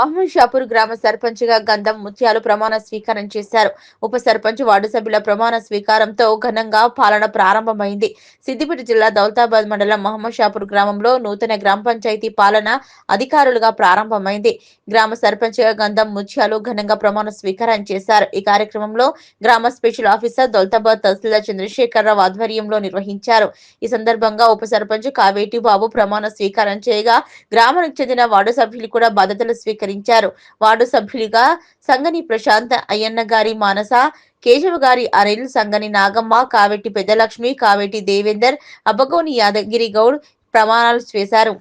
మహమ్మద్ షాపూర్ గ్రామ సర్పంచ్గా గంధం ముత్యాలు ప్రమాణ స్వీకారం చేశారు. ఉప సర్పంచ్ వార్డు సభ్యుల ప్రమాణ స్వీకారంతో ఘనంగా పాలన ప్రారంభమైంది. సిద్దిపేట జిల్లా దౌలతాబాద్ మండలం మహమ్మద్ షాపూర్ గ్రామంలో నూతన గ్రామ పంచాయతీ పాలన అధికారులుగా ప్రారంభమైంది. గ్రామ సర్పంచ్గా గంధం ముత్యాలు ఘనంగా ప్రమాణ స్వీకారం చేశారు. ఈ కార్యక్రమంలో గ్రామ స్పెషల్ ఆఫీసర్ దౌలతాబాద్ తహసీల్దార్ చంద్రశేఖరరావు ఆధ్వర్యంలో నిర్వహించారు. ఈ సందర్భంగా ఉప సర్పంచ్ కావేటి బాబు ప్రమాణ స్వీకారం చేయగా గ్రామానికి చెందిన వార్డు సభ్యులు కూడా బాధ్యతలు స్వీకరించారు వార్డు సభ్యులుగా సంగని ప్రశాంత్ అయ్యన్న గారి మానస కేశవ గారి అనిల్ సంగని నాగమ్మ కావెట్టి పెద్దలక్ష్మి కావెట్టి దేవేందర్ అబ్బగోని యాదగిరి గౌడ్ ప్రమాణాలు చేశారు.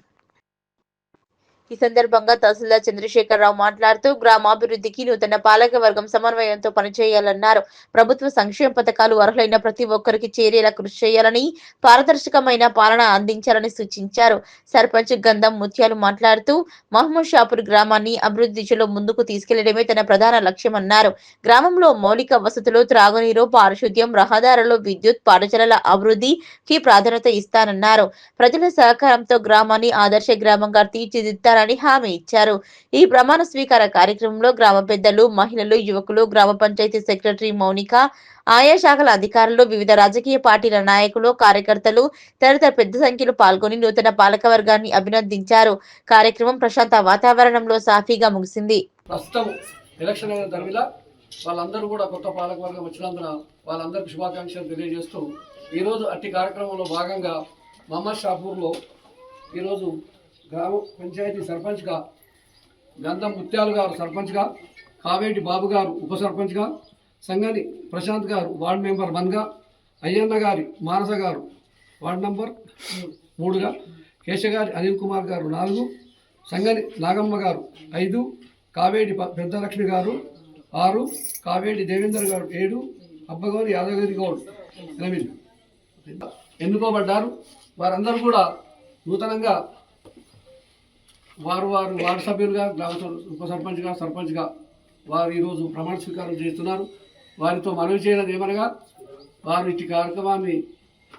ఈ సందర్భంగా తహసీల్దార్ చంద్రశేఖరరావు మాట్లాడుతూ గ్రామాభివృద్ధికి నూతన పాలక వర్గం సమన్వయంతో పనిచేయాలన్నారు. ప్రభుత్వ సంక్షేమ పథకాలు అర్హులైన ప్రతి ఒక్కరికి చేరేలా కృషి చేయాలని పారదర్శకమైన పాలన అందించాలని సూచించారు. సర్పంచ్ గంధం ముత్యాలు మాట్లాడుతూ మహమ్మద్ షాపూర్ గ్రామాన్ని అభివృద్ధి దిశలో ముందుకు తీసుకెళ్ళడమే తన ప్రధాన లక్ష్యమన్నారు. గ్రామంలో మౌలిక వసతులు త్రాగునీరు పారిశుద్ధ్యం రహదారులు విద్యుత్ పాఠశాలల అభివృద్ధికి ప్రాధాన్యత ఇస్తానన్నారు. ప్రజల సహకారంతో గ్రామాన్ని ఆదర్శ గ్రామంగా చేస్తారని హామీ ఇచ్చారు. ఈ ప్రమాణ స్వీకార కార్యక్రమంలో గ్రామ పెద్దలు మహిళలు యువకులు గ్రామ పంచాయతీ సెక్రటరీ మౌనిక ఆయా శాఖల అధికారులు వివిధ రాజకీయ పార్టీల నాయకులు కార్యకర్తలు తదితర పెద్ద సంఖ్యలో పాల్గొని నూతన పాలక వర్గాన్ని అభినందించారు. కార్యక్రమం ప్రశాంత వాతావరణంలో సాఫీగా ముగిసింది. ఎలక్షన్ అయిన వాళ్ళందరూ కూడా కొత్త పాలకవర్గం వచ్చినందున వాళ్ళందరికీ శుభాకాంక్షలు తెలియజేస్తూ ఈరోజు అట్టి కార్యక్రమంలో భాగంగా మహమ్మద్ షాపూర్లో ఈరోజు గ్రామ పంచాయతీ సర్పంచ్గా గంధం ముత్యాలు గారు సర్పంచ్గా కావేటి బాబు గారు ఉప సర్పంచ్గా సంగని ప్రశాంత్ గారు వార్డు మెంబర్ వన్గా అయ్యన్న గారి మానస గారు వార్డు నంబర్ మూడుగా కేశగారి అనిల్ కుమార్ గారు నాలుగు సంగని నాగమ్మ గారు ఐదు కావేటి పెద్దలక్ష్మి గారు ఆరు కావేటి దేవేందర్ గారు ఏడు అబ్బగౌరి యాదగిరి గౌడ్ ఎనిమిది. ఎన్నుకోబడ్డారు. వారందరూ కూడా నూతనంగా వారు వారు వార్డు సభ్యులుగా గ్రామ ఉప సర్పంచ్గా సర్పంచ్గా వారు ఈరోజు ప్రమాణ స్వీకారం చేస్తున్నారు. వారితో మనవి చేయడం ఏమనగా వారు ఇటు కార్యక్రమాన్ని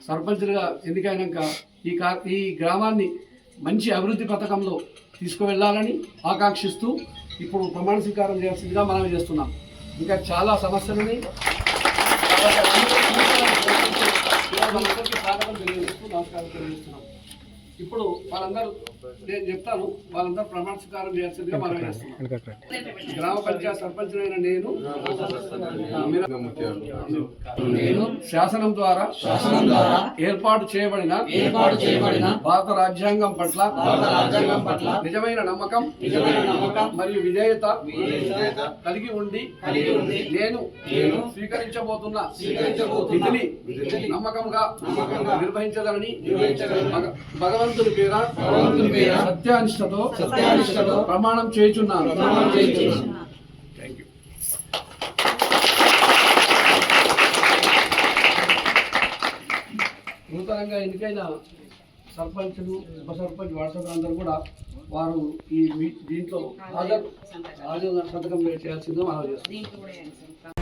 సర్పంచులుగా ఎన్నికైనాక ఈ కా ఈ గ్రామాన్ని మంచి అభివృద్ధి పథకంలో తీసుకువెళ్ళాలని ఆకాంక్షిస్తూ ఇప్పుడు ప్రమాణ స్వీకారం చేయాల్సిందిగా మనం చేస్తున్నాం. ఇంకా చాలా సమస్యలు ఉన్నాయి. నమస్కారం తెలియజేస్తున్నాం. ఇప్పుడు వాళ్ళందరూ నేను చెప్తాను వాళ్ళందరూ ప్రమాణ స్వీకారం చేయాల్సిందిగా మనం చేస్తున్నాం. గ్రామ పంచాయత్ సర్పంచ్ అయిన నేను నేను శాసనం ద్వారా శాసనం ద్వారా ఏర్పాటు చేయబడిన ఏర్పాటు చేయబడిన భారత రాజ్యాంగం పట్ల భారత రాజ్యాంగం పట్ల నిజమైన నమ్మకం నిజమైన నమ్మకం మరియు విధేయత కలిగి ఉండి కలిగి ఉండి నేను నేను స్వీకరించబోతున్న స్వీకరించబోతున్న విధిని నమ్మకంగా నిర్వహించగలని భగ- భగవంతుని పేర భగవంతుని పేర సత్యానిష్టతో సత్యానిష్టతో ప్రమాణం చేయుచున్నాను. ప్రమాణం చేయుచున్నాను. నూతనంగా ఎన్నికైన సర్పంచులు ఉప సర్పంచ్ వాట్సాప్ అందరూ కూడా వారు ఈ దీంట్లో హాజరు హాజరు సంతకం చేయాల్సిందో మనం చేస్తాం